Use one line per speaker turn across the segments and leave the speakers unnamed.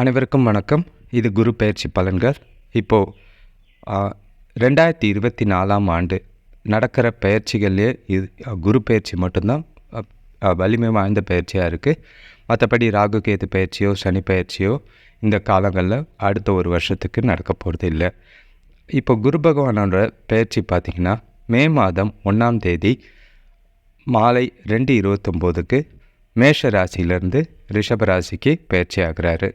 அனைவருக்கும் வணக்கம். இது குரு பயிற்சி பலன்கள். இப்போது ரெண்டாயிரத்தி இருபத்தி நாலாம் ஆண்டு நடக்கிற பயிற்சிகள்லேயே இது குரு பயிற்சி மட்டும்தான். வலிமை வாய்ந்த பயிற்சியாக இருக்குது மற்றபடி ராகு கேது பயிற்சியோ சனி பயிற்சியோ இந்த காலங்களில் அடுத்த ஒரு வருஷத்துக்கு நடக்க போகிறது இல்லை. இப்போ குரு பகவானோட பயிற்சி பார்த்திங்கன்னா மே மாதம் ஒன்றாம் தேதி மாலை ரெண்டு இருபத்தொம்போதுக்கு மேஷ ராசியிலேருந்து ரிஷப ராசிக்கு பயிற்சி ஆகிறாரு.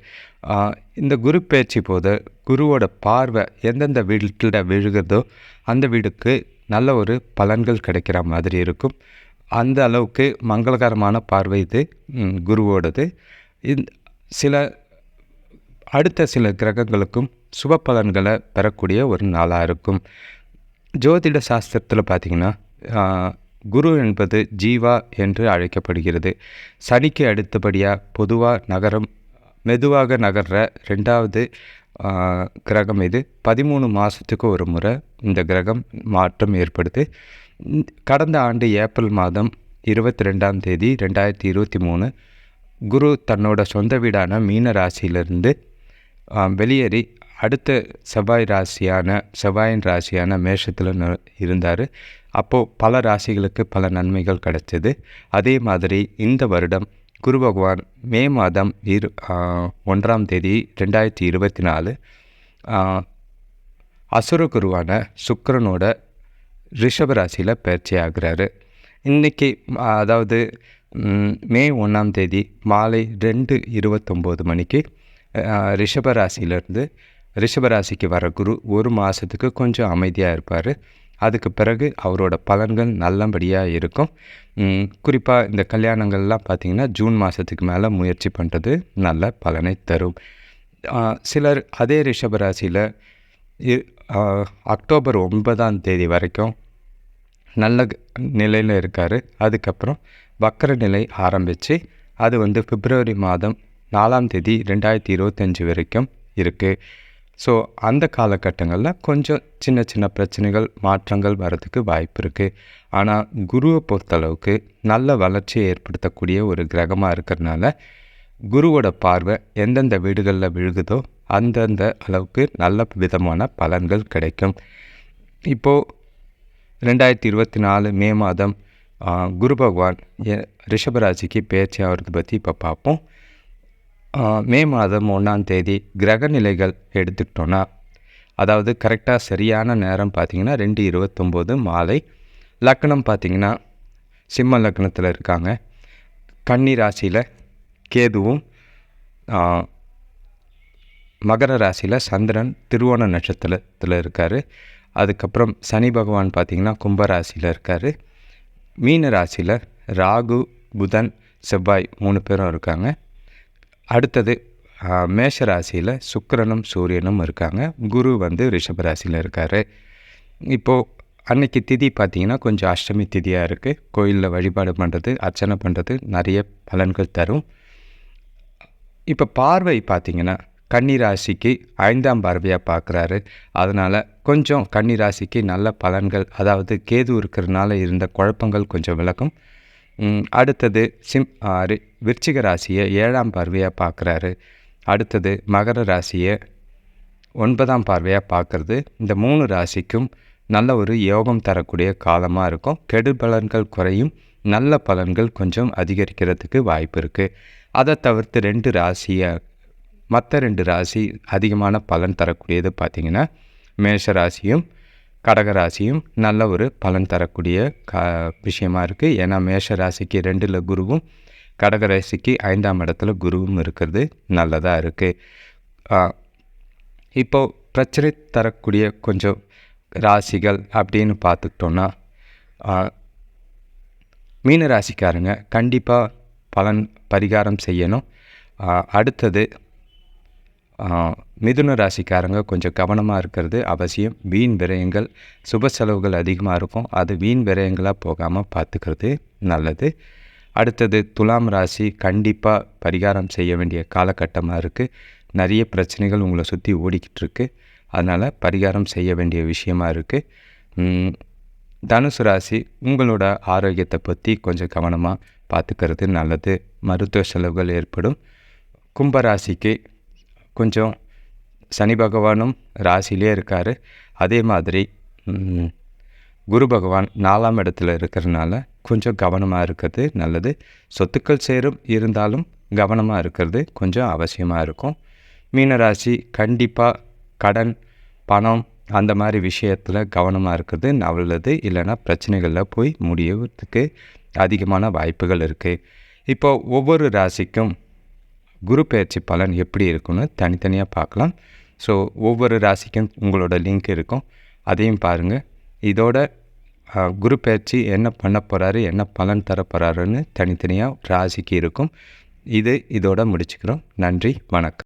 இந்த குரு பேச்சு போது குருவோட பார்வை எந்தெந்த வீட்டில் விழுகிறதோ அந்த வீடுக்கு நல்ல ஒரு பலன்கள் கிடைக்கிற மாதிரி இருக்கும். அந்த அளவுக்கு மங்களகரமான பார்வை இது குருவோடது. இந்த சில அடுத்த சில கிரகங்களுக்கும் சுப பலன்களை பெறக்கூடிய ஒரு நாளாக இருக்கும். ஜோதிட சாஸ்திரத்தில் பார்த்திங்கன்னா குரு என்பது ஜீவா என்று அழைக்கப்படுகிறது. சனிக்கு அடுத்தபடியாக பொதுவாக நகரம் மெதுவாக நகர்ற ரெண்டாவது கிரகம் இது. பதிமூணு மாதத்துக்கு ஒரு முறை இந்த கிரகம் மாற்றம் ஏற்படுது. கடந்த ஆண்டு ஏப்ரல் மாதம் இருபத்தி ரெண்டாம் தேதி ரெண்டாயிரத்தி இருபத்தி மூணு குரு தன்னோட சொந்த வீடான மீன ராசியிலிருந்து வெளியேறி அடுத்த செவ்வாய் ராசியான செவ்வாயின் ராசியான மேஷத்தில் இருந்தார். அப்போது பல ராசிகளுக்கு பல நன்மைகள் கிடைச்சது. அதே மாதிரி இந்த வருடம் குரு பகவான் மே மாதம் இரு ஒன்றாம் தேதி ரெண்டாயிரத்தி இருபத்தி நாலு அசுர குருவான சுக்கரனோட ரிஷபராசியில் பயிற்சி ஆகுறாரு. இன்றைக்கி அதாவது மே ஒன்றாம் தேதி மாலை ரெண்டு இருபத்தொம்போது மணிக்கு ரிஷபராசியிலேருந்து ரிஷபராசிக்கு ராசிக்கு வர குரு ஒரு மாதத்துக்கு கொஞ்சம் அமைதியாக இருப்பார். அதுக்கு பிறகு அவரோட பலன்கள் நல்லபடியாக இருக்கும். குறிப்பாக இந்த கல்யாணங்கள்லாம் பார்த்திங்கன்னா ஜூன் மாதத்துக்கு மேலே முயற்சி பண்ணுறது நல்ல பலனை தரும். சிலர் அதே ரிஷபராசியில் இ- அக்டோபர் ஒன்பதாம் தேதி வரைக்கும் நல்ல நிலையில் இருக்கார். அதுக்கப்புறம் வக்கர நிலை ஆரம்பித்து அது வந்து பிப்ரவரி மாதம் நாலாம் தேதி ரெண்டாயிரத்தி இருபத்தஞ்சி வரைக்கும் இருக்குது ஸோ அந்த காலகட்டங்களில் கொஞ்சம் சின்ன சின்ன பிரச்சனைகள் மாற்றங்கள் வரதுக்கு வாய்ப்பு இருக்குது ஆனால் குருவை பொறுத்தளவுக்கு நல்ல வளர்ச்சியை ஏற்படுத்தக்கூடிய ஒரு கிரகமாக இருக்கிறதுனால குருவோட பார்வை எந்தெந்த வீடுகளில் விழுகுதோ அந்தந்த அளவுக்கு நல்ல விதமான பலன்கள் கிடைக்கும். இப்போது ரெண்டாயிரத்தி இருபத்தி நாலு மே மாதம் குரு பகவான் ரிஷபராசிக்கு பேச்சு ஆகிறது பற்றி இப்போ பார்ப்போம். மே மாதம் ஒன்றாம் தேதி கிரக நிலைகள் எடுத்துக்கிட்டோன்னா அதாவது கரெக்டாக சரியான நேரம் பார்த்தீங்கன்னா ரெண்டு இருபத்தொம்போது மாலை. லக்னம் பார்த்தீங்கன்னா சிம்ம லக்னத்தில் இருக்காங்க. கன்னி ராசியில் கேதுவும் மகர ராசியில் சந்திரன் திருவோண நட்சத்திரத்தில் இருக்கார். அதுக்கப்புறம் சனி பகவான் பார்த்திங்கன்னா கும்பராசியில் இருக்கார். மீன ராசியில் ராகு புதன் செவ்வாய் மூணு பேரும் இருக்காங்க. அடுத்தது மேஷ ராசியில் சுக்கிரனும் சூரியனும் இருக்காங்க. குரு வந்து ரிஷப ராசியில் இருக்கார். இப்போது அன்னைக்கு திதி பார்த்தீங்கன்னா கொஞ்சம் அஷ்டமி திதியாக இருக்குது கோயிலில் வழிபாடு பண்ணுறது அர்ச்சனை பண்ணுறது நிறைய பலன்கள் தரும். இப்போ பார்வை பார்த்திங்கன்னா கன்னி ராசிக்கு ஐந்தாம் பார்வையாக பார்க்குறாரு அதனால் கொஞ்சம் கன்னி ராசிக்கு நல்ல பலன்கள் அதாவது கேது இருக்கிறதுனால இருந்த குழப்பங்கள் கொஞ்சம் விளக்கும் அடுத்தது சிம் ஆறு விருச்சிக ராசியை ஏழாம் பார்வையாக பார்க்குறாரு. அடுத்தது மகர ராசியை ஒன்பதாம் பார்வையாக பார்க்குறது. இந்த மூணு ராசிக்கும் நல்ல ஒரு யோகம் தரக்கூடிய காலமாக இருக்கும். கெடு பலன்கள் குறையும். நல்ல பலன்கள் கொஞ்சம் அதிகரிக்கிறதுக்கு வாய்ப்பு இருக்குது அதை தவிர்த்து ரெண்டு ராசியை மற்ற ரெண்டு ராசி அதிகமான பலன் தரக்கூடியது பார்த்திங்கன்னா மேஷ ராசியும் கடக ராசியும் நல்ல ஒரு பலன் தரக்கூடிய க விஷயமா இருக்குது ஏன்னா மேஷ ராசிக்கு ரெண்டில் குருவும் கடக ராசிக்கு ஐந்தாம் இடத்துல குருவும் இருக்கிறது. நல்லதாக இருக்குது இப்போ பிரச்சனை தரக்கூடிய கொஞ்சம் ராசிகள் அப்படின்னு பார்த்துக்கிட்டோன்னா மீன ராசிக்காரங்க கண்டிப்பாக பலன் பரிகாரம் செய்யணும். அடுத்தது மிதுன ராசிக்காரங்க கொஞ்சம் கவனமாக இருக்கிறது. அவசியம் வீண் விரயங்கள் சுப செலவுகள் அதிகமாக இருக்கும். அது வீண் விரயங்களாக போகாமல் பார்த்துக்கிறது நல்லது. அடுத்தது துலாம் ராசி கண்டிப்பாக பரிகாரம் செய்ய வேண்டிய காலகட்டமாக இருக்குது நிறைய பிரச்சனைகள் உங்களை சுற்றி ஓடிக்கிட்டு இருக்கு அதனால் பரிகாரம் செய்ய வேண்டிய விஷயமா இருக்குது தனுசு ராசி உங்களோட ஆரோக்கியத்தை பற்றி கொஞ்சம் கவனமாக பார்த்துக்கிறது நல்லது. மருத்துவ செலவுகள் ஏற்படும். கும்பராசிக்கு கொஞ்சம் சனி பகவானும் ராசியிலே இருக்கார். அதே மாதிரி குரு பகவான் நாலாம் இடத்துல இருக்கிறதுனால கொஞ்சம் கவனமாக இருக்கிறது நல்லது. சொத்துக்கள் சேரும் இருந்தாலும் கவனமாக இருக்கிறது கொஞ்சம் அவசியமாக இருக்கும். மீனராசி கண்டிப்பாக கடன் பணம் அந்த மாதிரி விஷயத்தில் கவனமாக இருக்கிறது நல்லது. இல்லைன்னா பிரச்சனைகளில் போய் முடியறதுக்கு அதிகமான வாய்ப்புகள் இருக்குது இப்போ ஒவ்வொரு ராசிக்கும் குரு பயிற்சி பலன் எப்படி இருக்குன்னு தனித்தனியாக பார்க்கலாம். ஸோ ஒவ்வொரு ராசிக்கும் உங்களோட லிங்க் இருக்கும். அதையும் பாருங்கள் இதோட குரு பயிற்சி என்ன பண்ண போகிறாரு என்ன பலன் தர போகிறாருன்னு தனித்தனியாக ராசிக்கு இருக்கும். இது இதோட முடிச்சுக்கிறோம். நன்றி வணக்கம்.